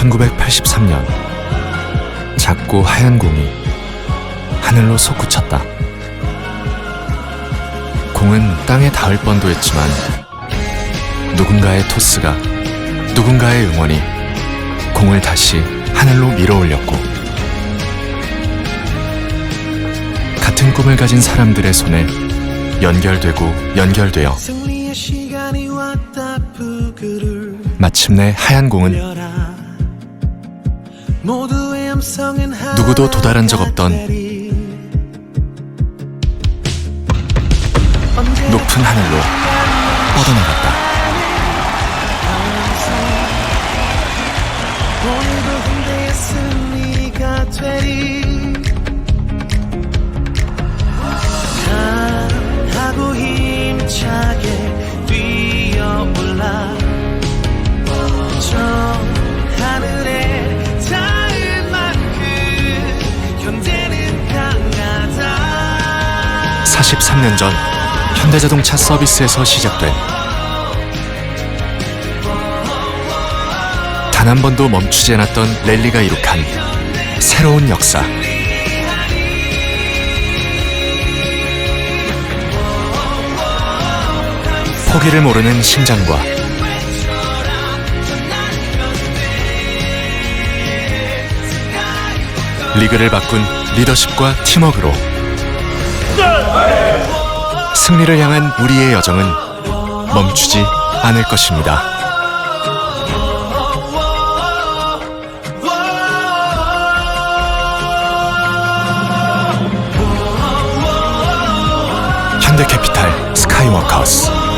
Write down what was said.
1983년 작고 하얀 공이 하늘로 솟구쳤다. 공은 땅에 닿을 뻔도 했지만 누군가의 토스가 누군가의 응원이 공을 다시 하늘로 밀어 올렸고 같은 꿈을 가진 사람들의 손에 연결되고 연결되어 마침내 하얀 공은 누구도 도달한 적 없던 높은 하늘로 뻗어나갔다. 오늘도 hun대의 승리가 되리 13년 전 현대자동차 서비스에서 시작된 단 한 번도 멈추지 않았던 랠리가 이룩한 새로운 역사. 포기를 모르는 심장과 리그를 바꾼 리더십과 팀워크로 승리를 향한 우리의 여정은 멈추지 않을 것입니다. 현대캐피탈 스카이워커스